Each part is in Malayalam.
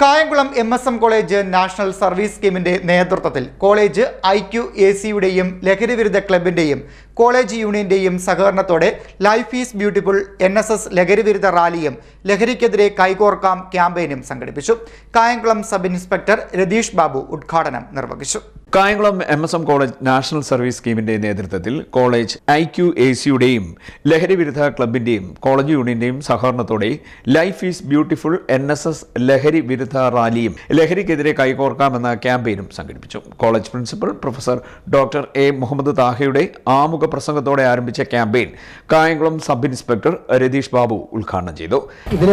Kayamkulam M S M college national service സ്കീമിന്റെ നേതൃത്വത്തിൽ കോളേജ് ഐ ക്യു എ സിയുടെയും ലഹരിവിരുദ്ധ ക്ലബിന്റെയും കോളേജ് യൂണിയന്റെയും സഹകരണത്തോടെ life is beautiful N S S ലഹരിവിരുദ്ധ റാലിയും ലഹരിക്കെതിരെ കൈകോർക്കാം ക്യാമ്പയിനും സംഘടിപ്പിച്ചു. കായംകുളം സബ് ഇൻസ്പെക്ടർ രതീഷ് ബാബു ഉദ്ഘാടനം നിർവഹിച്ചു. Kayamkulam M S M college national service സ്കീമിന്റെ നേതൃത്വത്തിൽ കോളേജ് ഐ ക്യു എ സിയുടെയും ലഹരിവിരുദ്ധ ക്ലബിന്റെയും കോളേജ് യൂണിയന്റെയും സഹകരണത്തോടെ life is beautiful N S S ലഹരി വിരുദ്ധ റാലിയും ലഹരിക്കെതിരെ കൈകോർക്കാമെന്ന ക്യാമ്പയിനും സംഘടിപ്പിച്ചു. College principal professor doctor A Muhammad താഹയുടെ ആമുഖ പ്രസംഗത്തോടെ ആരംഭിച്ച campaign Kayamkulam sub inspector Rathish Babu ഉദ്ഘാടനം ചെയ്തു. ഇതിൽ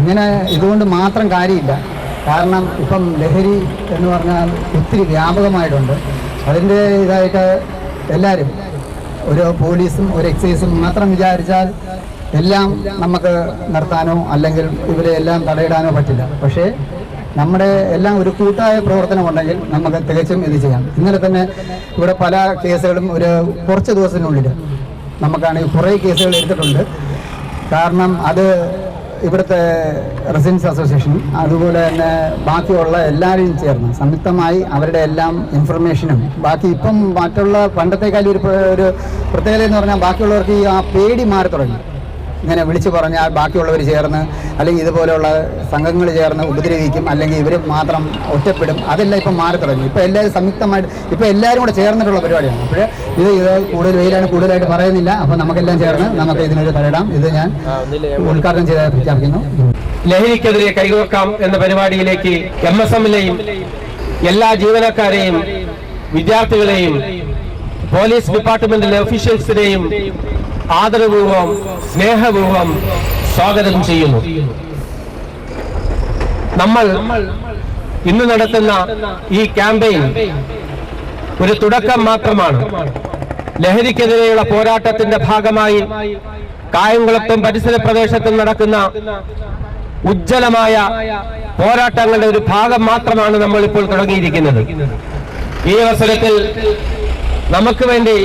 ഇങ്ങനെ ഇതുകൊണ്ട് മാത്രം കാര്യമില്ല. കാരണം ഇപ്പം ലഹരി എന്ന് പറഞ്ഞാൽ ഒത്തിരി വ്യാപകമായിട്ടുണ്ട്. അതിന്റെ ഇതായിട്ട് എല്ലാവരും ഒരു പോലീസും ഒരു എക്സൈസും മാത്രം വിചാരിച്ചാൽ എല്ലാം നമുക്ക് നിർത്താനോ അല്ലെങ്കിൽ ഇവരെ എല്ലാം തടയിടാനോ പറ്റില്ല. പക്ഷേ നമ്മുടെ എല്ലാം ഒരു കൂട്ടായ പ്രവർത്തനമുണ്ടെങ്കിൽ നമുക്ക് തികച്ചും ഇത് ചെയ്യാം. ഇന്നലെ തന്നെ ഇവിടെ പല കേസുകളും ഒരു കുറച്ച് ദിവസത്തിനുള്ളിൽ നമുക്കാണെങ്കിൽ കുറേ കേസുകൾ എടുത്തിട്ടുണ്ട്. കാരണം അത് ഇവിടുത്തെ റെസിഡൻസ് അസോസിയേഷൻ അതുപോലെ തന്നെ ബാക്കിയുള്ള എല്ലാവരെയും ചേർന്ന് സംയുക്തമായി അവരുടെ എല്ലാം ഇൻഫർമേഷനും ബാക്കി ഇപ്പം മറ്റുള്ള പണ്ടത്തെക്കാളും ഒരു ഒരു പ്രത്യേകത എന്ന് പറഞ്ഞാൽ ബാക്കിയുള്ളവർക്ക് ഈ ആ പേടി മാറി തുടങ്ങി. ഇങ്ങനെ വിളിച്ചു പറഞ്ഞാൽ ബാക്കിയുള്ളവർ ചേർന്ന് അല്ലെങ്കിൽ ഇതുപോലെയുള്ള സംഘങ്ങൾ ചേർന്ന് ഉപദ്രവിക്കും അല്ലെങ്കിൽ ഇവർ മാത്രം ഒറ്റപ്പെടും. അതെല്ലാം ഇപ്പം മാറി തുടങ്ങി. ഇപ്പം എല്ലാവരും സംയുക്തമായിട്ട് ഇപ്പം എല്ലാവരും കൂടെ ചേർന്നിട്ടുള്ള പരിപാടിയാണ്. അപ്പോൾ ഇത് ഇത് കൂടുതൽ വെയിലാണ് കൂടുതലായിട്ട് പറയുന്നില്ല. അപ്പോൾ നമുക്കെല്ലാം ചേർന്ന് നമുക്ക് ഇതിനൊരു തരടാം ഇത് ഞാൻ ഉദ്ഘാടനം ചെയ്ത പ്രഖ്യാപിക്കുന്നു. ലഹരിക്കെതിരെ കൈകോർക്കാം എന്ന പരിപാടിയിലേക്ക് എം എസ് എമ്മിലെയും എല്ലാ ജീവനക്കാരെയും വിദ്യാർത്ഥികളെയും പോലീസ് ഡിപ്പാർട്ട്മെന്റിലെ ഒഫീഷ്യൽസിനെയും ആദരപൂർവം സ്നേഹപൂർവം സ്വാഗതം ചെയ്യുന്നു. നമ്മൾ ഇന്ന് നടത്തുന്ന ഈ ക്യാമ്പയിൻ ഒരു തുടക്കം മാത്രമാണ്. ലഹരിക്കെതിരെയുള്ള പോരാട്ടത്തിന്റെ ഭാഗമായി കായംകുളത്തും പരിസര പ്രദേശത്തും നടക്കുന്ന ഉജ്ജ്വലമായ പോരാട്ടങ്ങളുടെ ഒരു ഭാഗം മാത്രമാണ് നമ്മൾ ഇപ്പോൾ തുടങ്ങിയിരിക്കുന്നത്. ഈ അവസരത്തിൽ നമുക്ക് വേണ്ടി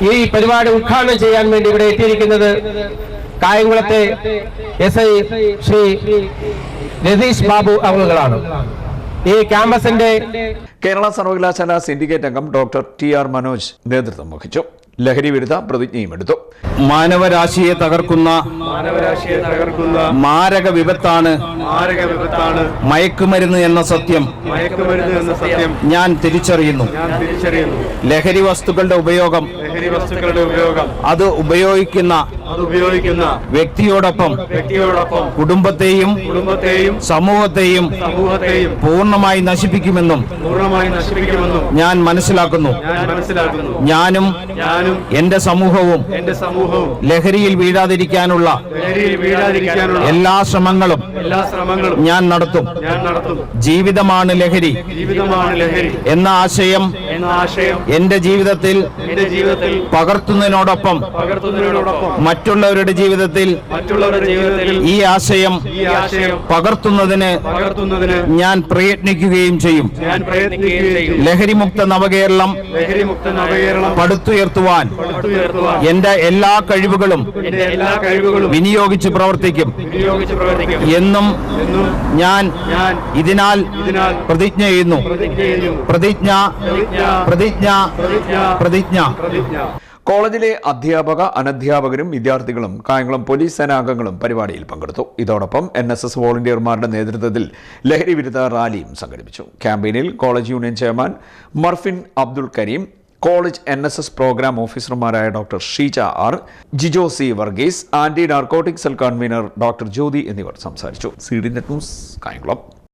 ഈ പരിപാടി ഉദ്ഘാടനം ചെയ്യാൻ വേണ്ടി ഇവിടെ എത്തിയിരിക്കുന്നത് കായംകുളത്തെ എസ് ഐ ശ്രീ രതീഷ് ബാബു അവളുകളാണ് ഈ ക്യാമ്പസിന്റെ കേരള സർവകലാശാല സിൻഡിക്കേറ്റ് അംഗം ഡോക്ടർ ടി ആർ മനോജ് നേതൃത്വം വഹിച്ചു. ലഹരി വിരുദ്ധ പ്രതിജ്ഞയും എടുത്തു. മാനവരാശിയെ തകർക്കുന്ന മാനവരാശിയെ തകർക്കുന്ന മാരക വിപത്താണ് മാരക വിപത്താണ് മയക്കുമരുന്ന് എന്ന സത്യം മയക്കുമരുന്ന് എന്ന സത്യം ഞാൻ തിരിച്ചറിയുന്നു. ഞാൻ തിരിച്ചറിയുന്നു. ലഹരി ലഹരി വസ്തുക്കളുടെ ഉപയോഗം അത് ഉപയോഗിക്കുന്ന അത് ഉപയോഗിക്കുന്ന വ്യക്തിയോടൊപ്പം വ്യക്തിയോടൊപ്പം കുടുംബത്തെയും കുടുംബത്തെയും സമൂഹത്തെയും സമൂഹത്തെയും പൂർണമായി നശിപ്പിക്കുമെന്നും പൂർണമായി നശിപ്പിക്കുമെന്നും ഞാൻ മനസ്സിലാക്കുന്നു. ഞാൻ മനസ്സിലാക്കുന്നു. ഞാനും ഞാനും എന്റെ സമൂഹവും എന്റെ സമൂഹവും ലഹരിയിൽ വീഴാതിരിക്കാനുള്ള ലഹരിയിൽ വീഴാതിരിക്കാനുള്ള എല്ലാ ശ്രമങ്ങളും എല്ലാ ശ്രമങ്ങളും ഞാൻ നടത്തും. ഞാൻ നടത്തും. ജീവിതമാണ് ലഹരി ജീവിതമാണ് ലഹരി എന്ന ആശയം എന്ന ആശയം എന്റെ ജീവിതത്തിൽ എന്റെ ജീവിതത്തിൽ പകർത്തുന്നതിനോടൊപ്പം പകർത്തുന്നതിനോടൊപ്പം മറ്റുള്ളവരുടെ ജീവിതത്തിൽ മറ്റുള്ളവരുടെ ജീവിതത്തിൽ ഈ ആശയം ഈ ആശയം പകർത്തുന്നതിന് പകർത്തുന്നതിന് ഞാൻ പ്രയത്നിക്കുകയും ചെയ്യും. ഞാൻ പ്രയത്നിക്കുകയും ചെയ്യും. ലഹരിമുക്ത നവകേരളം ലഹരിമുക്ത നവകേരളം പടുത്തുയർത്തുവാൻ പടുത്തുയർത്തുവാൻ എന്റെ എല്ലാ കഴിവുകളും എന്റെ എല്ലാ കഴിവുകളും വിനിയോഗിച്ച് പ്രവർത്തിക്കും. വിനിയോഗിച്ച് പ്രവർത്തിക്കും. എന്നും എന്നും ഞാൻ ഞാൻ ഇതിനാൽ ഇതിനാൽ പ്രതിജ്ഞ ചെയ്യുന്നു. പ്രതിജ്ഞ ചെയ്യുന്നു. പ്രതിജ്ഞ പ്രതിജ്ഞ പ്രതിജ്ഞ പ്രതിജ്ഞ പ്രതിജ്ഞ പ്രതിജ്ഞ കോളേജിലെ അധ്യാപക അനധ്യാപകരും വിദ്യാർത്ഥികളും കായംകുളം പോലീസ് സേനാംഗങ്ങളും പരിപാടിയിൽ പങ്കെടുത്തു. ഇതോടൊപ്പം എൻ എസ് എസ് വോളണ്ടിയർമാരുടെ നേതൃത്വത്തിൽ ലഹരി വിരുദ്ധ റാലിയും സംഘടിപ്പിച്ചു. ക്യാമ്പയിനിൽ college union chairman Murphin Abdul Karim college N S S program ഓഫീസർമാരായ doctor Sheeja R Jijo C Varghese anti narcotic cell convener doctor Jyothi എന്നിവർ സംസാരിച്ചു. C D net news Kayamkulam.